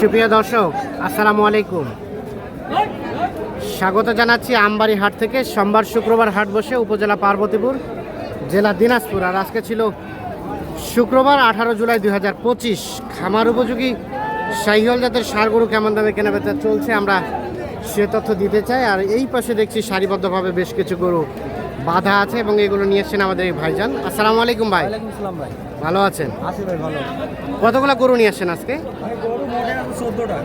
সুপ্রিয় দর্শক আসসালামু আলাইকুম। স্বাগত জানাচ্ছি আমবাড়ি হাট থেকে। সোমবার শুক্রবার হাট বসে উপজেলা পার্বতীপুর জেলা দিনাজপুর। আর আজকে ছিল শুক্রবার আঠারো জুলাই দুই হাজার পঁচিশ। খামার উপযোগী সাইহল জাতের সার গরু কেমন দামে কেনাবেচা চলছে আমরা সে তথ্য দিতে চাই। আর এই পাশে দেখছি সারিবদ্ধভাবে বেশ কিছু গরু বাধা আছে এবং এগুলো নিয়ে এসছেন আমাদের এই ভাইজান। আসসালামু আলাইকুম ভাই। ভালো আছেন? আছি কতগুলো গরু নিয়ে আসছেন আজকে? চোদ্দোটা।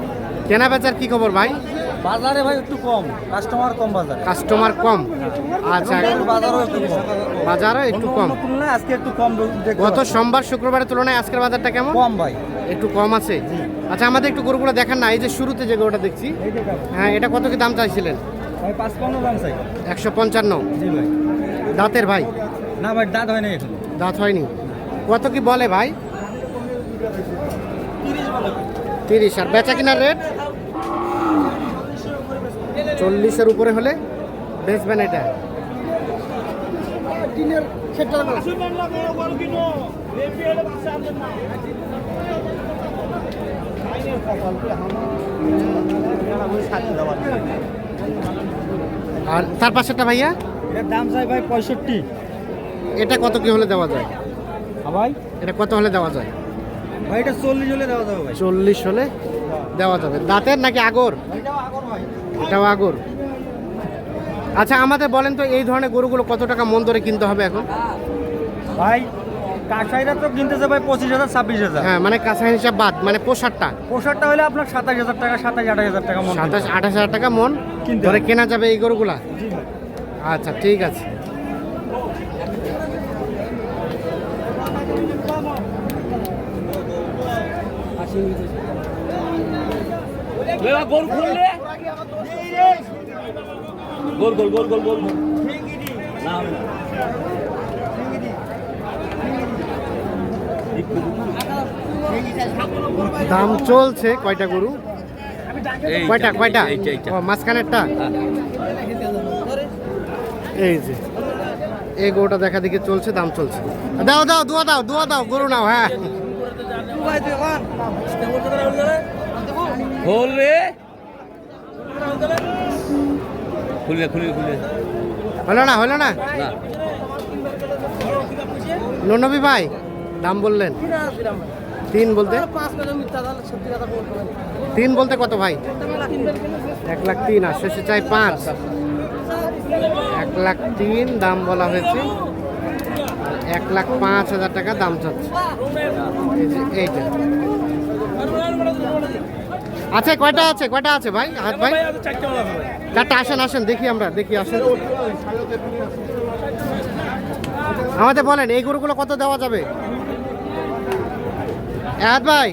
কেনা বেচার কি খবর ভাই? বাজারে ভাই একটু কম কাস্টমার কম বাজারে। কাস্টমার কম? আচ্ছা। এবং বাজারও একটু কম। বাজারও একটু কম। তুলনায় আজকে একটু কম গত সোমবার শুক্রবারের তুলনায় আজকের বাজারটা কেমন? কম ভাই। একটু কম আছে। আচ্ছা আমাদের একটু গরুগুলো দেখান না এই যে শুরুতে যে গরুটা দেখছি। হ্যাঁ এটা কত কি দাম চাইছিলেন? একশো পঞ্চান্ন। দাঁতের ভাই? না ভাই দাঁত হয় না এখন। দাঁত হয়নি। কত কি বলে ভাই? তিরিশ আর বেচা কিনার রেট চল্লিশের উপরে হলে বেচবেন এটা। আর তার পাশেরটা ভাইয়া? এর দাম চাই ভাই পঁয়ষট্টি। এটা কত কি হলে দেওয়া যায়? ভাই? এটা কত হলে দেওয়া যায়? ভাই এটা চল্লিশ হলে দেওয়া যাবে ভাই। চল্লিশ হলে দেওয়া যাবে। দাঁতের নাকি আগর? এটাও আগর ভাই। এটাও আগর। আচ্ছা আমাদের বলেন তো এই ধরনের গরুগুলো কত টাকা মন ধরে কিনতে হবে এখন? ভাই কাঁচাইরা তো কিনতেছে ভাই পঁচিশ হাজার ছাব্বিশ হাজার। হ্যাঁ মানে কাঁচা হিসাব বাদ মানে পোশাকটা পোশাকটা হলে আপনার সাতাশ হাজার টাকা সাতাশ আঠাশ হাজার টাকা মন সাতাশ আঠাশ হাজার টাকা মন কিনতে ধরে কেনা যাবে এই গরুগুলা? আচ্ছা ঠিক আছে। গোল খুললে গোল গোল গোল গোল গোল না দাম চলছে কয়টা গরু? কয়টা কয়টা। ও মাঝখানেরটা। এই যে। এই গরুটা দেখা দেখি চলছে দাম চলছে। দাও দাও দুয়া দাও দুয়া দাও গরু নাও হ্যাঁ। খোল রে। হলো না হলো না? ননবী ভাই দাম বললেন। তিন বলতে? তিন বলতে কত ভাই? এক লাখ তিন আর শেষে চাই পাঁচ। এক লাখ তিন দাম বলা হয়েছে। এক লাখ পাঁচ হাজার টাকা দাম চাচ্ছে। এইটা। আছে কয়টা আছে? কয়টা আছে ভাই? হাত ভাই? চারটা আসেন আসেন দেখি আমরা দেখি আসেন। আমাদের বলেন এই গরুগুলো কত দেওয়া যাবে? এহাত ভাই।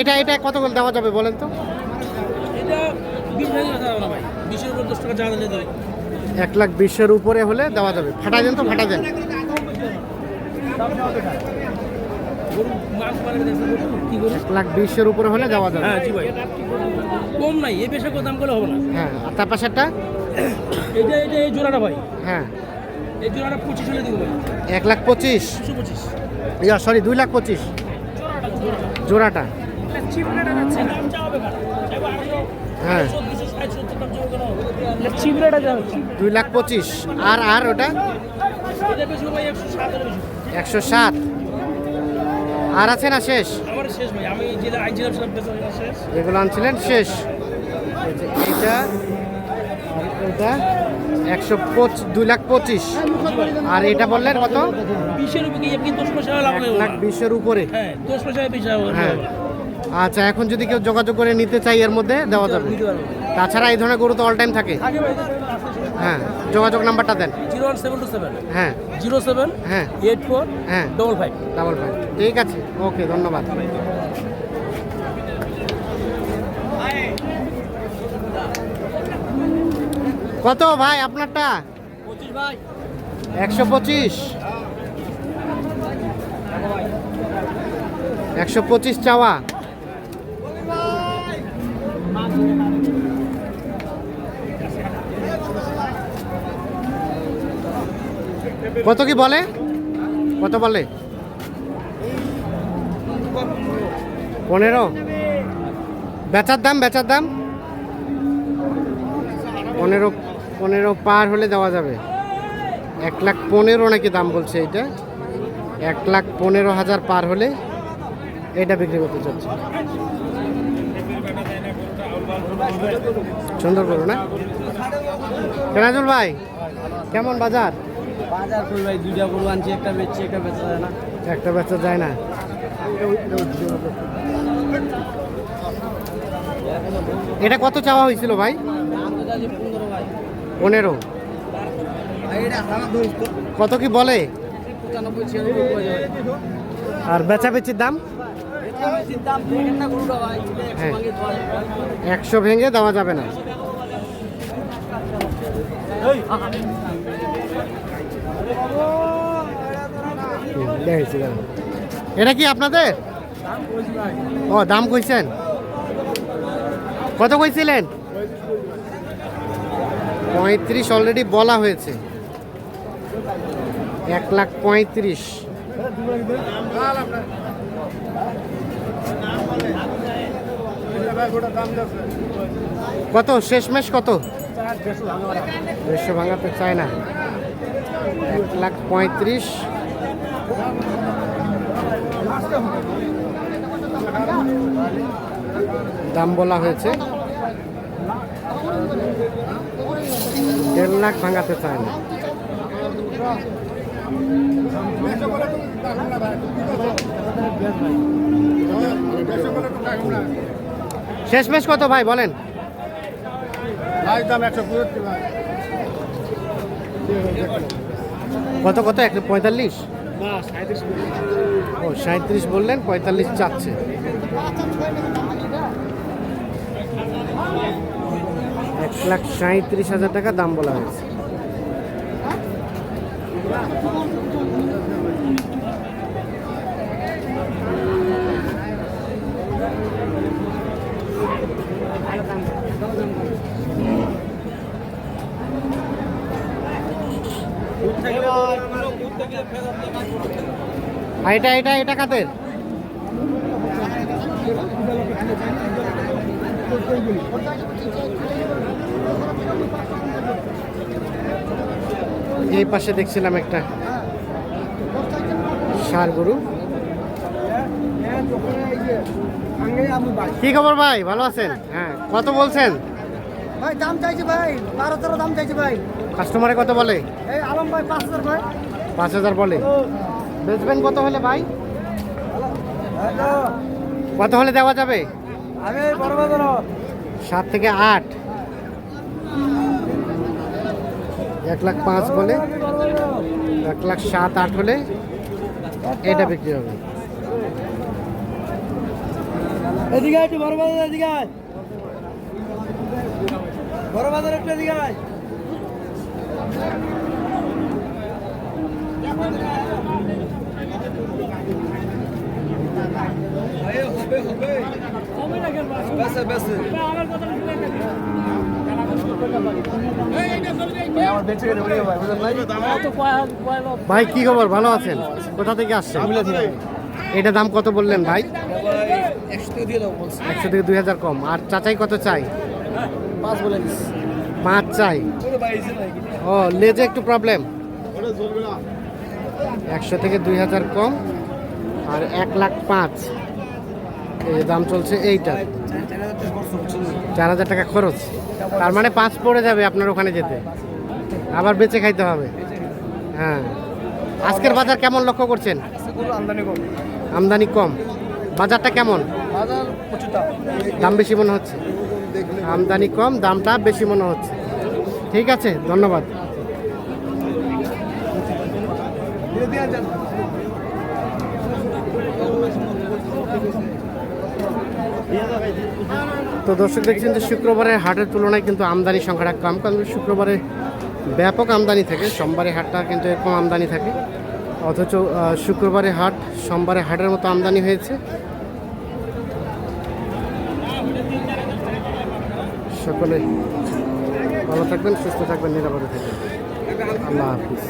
এটা এটা কত করে দেওয়া যাবে বলেন তো? এক লাখ বিশের উপরে হলে দেওয়া যাবে। ফাটা দেন তো ফাটা দেন। এক লাখ বিশের উপরে হলে দেওয়া যাবে। হ্যাঁ জি ভাই। কম নাই এই দাম করলে হবে না। হ্যাঁ আর তার পাশেরটা এইটা এইটা এই জোড়াটা ভাই। হ্যাঁ। এই জোড়াটা পঁচিশ হলে দিব ভাই। এক লাখ পঁচিশ? পঁচিশ। ইয়া সরি দুই লাখ পঁচিশ। জোড়াটা। হ্যাঁ। দুই লাখ পঁচিশ। আর আর ওটা? একশো সাত। আর আছে না শেষ? যেগুলো আনছিলেন শেষ। আর এটা একশো দুই লাখ পঁচিশ। আর এটা বললেন কত? বিশের উপরে লাখ বিশের হ্যাঁ হ্যাঁ। আচ্ছা এখন যদি কেউ যোগাযোগ করে নিতে চাই এর মধ্যে দেওয়া যাবে। তাছাড়া এই ধরনের গরু তো অল টাইম থাকে। হ্যাঁ যোগাযোগ নাম্বারটা দেন। Zero one seven two seven. হ্যাঁ। জিরো সেভেন হ্যাঁ। এইট ফোর হ্যাঁ। Double five. Double five. ঠিক আছে ওকে ধন্যবাদ। কত ভাই আপনারটা? ভাই। একশো পঁচিশ। একশো পঁচিশ চাওয়া। কত কি বলে? কত বলে? পনেরো। বেচার দাম বেচার দাম? পনেরো পনেরো পার হলে দেওয়া যাবে। এক লাখ পনেরো নাকি দাম বলছে এটা এক লাখ পনেরো হাজার পার হলে এটা বিক্রি করতে চাচ্ছে। সুন্দর করো না? কেনাজুল ভাই, কেমন বাজার? বাজার করি ভাই দুইটা গরু আনছি একটা বেচছি একটা বেচা যায় না। একটা বেচা যায় না। এটা কত চাওয়া হয়েছিল ভাই? পনেরো। কত কি বলে? আর বেচা বেচির দাম? হ্যাঁ। একশো ভেঙে দেওয়া যাবে না। এটা কি আপনাদের? ও, দাম কইছেন। কত কইছিলেন? পঁয়ত্রিশ অলরেডি বলা হয়েছে। এক লাখ পঁয়ত্রিশ। কত? শেষমেশ কত? দেড়শো ভাঙাতে চায় না। এক লাখ পঁয়ত্রিশ। দাম বলা হয়েছে। দেড় লাখ ভাঙাতে চায় না। শেষমেশ কত ভাই, বলেন? কত কত? একটা পঁয়তাল্লিশ? ও সাঁত্রিশ বললেন পঁয়তাল্লিশ চাচ্ছে এক লাখ সাঁত্রিশ হাজার টাকা দাম বলা হয়েছে। আর এটা এটা এটা কাদের? এই পাশে দেখছিলাম একটা সার গরু। কি খবর ভাই? ভালো আছেন? হ্যাঁ কত বলছেন? ভাই দাম চাইছি ভাই বারো তেরো দাম চাইছি ভাই। কাস্টমারে কত বলে? এই আলম ভাই পাঁচ হাজার ভাই। পাঁচ হাজার বলে। বেচবেন কত হলে ভাই? কত হলে দেওয়া যাবে? সাত থেকে আট। এক লাখ পাঁচ বলে এক লাখ সাত আট হলে এটা বিক্রি হবে। এদিকে একটু বড় বাজার এদিকে বড় বাজার একটু এদিকে ভাই, কি খবর? ভালো আছেন? কোথা থেকে আসছেন? এটা দাম কত বললেন ভাই? একশো থেকে দুই হাজার কম। আর চাচাই কত চাই? পাঁচ চাই। ও, লেজে একটু প্রবলেম একশো থেকে দুই হাজার কম, আর এক লাখ পাঁচ। দাম চলছে এইটা। চার হাজার টাকা খরচ। তার মানে পাঁচ পড়ে যাবে আপনার ওখানে যেতে। আবার বেঁচে খাইতে হবে। হ্যাঁ। আজকের বাজার কেমন লক্ষ্য করছেন? আমদানি কম। বাজারটা কেমন? দাম দাম বেশি মনে হচ্ছে। আমদানি কম, দামটা বেশি মনে হচ্ছে। ঠিক আছে, ধন্যবাদ। তো দর্শক দেখছেন যে শুক্রবারের হাটের তুলনায় কিন্তু আমদানি সংখ্যাটা কম, কারণ শুক্রবারে ব্যাপক আমদানি থাকে। সোমবারে হাটটা কিন্তু এরকম আমদানি থাকে। অথচ শুক্রবারে হাট সোমবারে হাটের মতো আমদানি হয়েছে। সকলে ভালো থাকবেন, সুস্থ থাকবেন, নিরাপদে থাকবেন। আল্লাহ হাফিজ।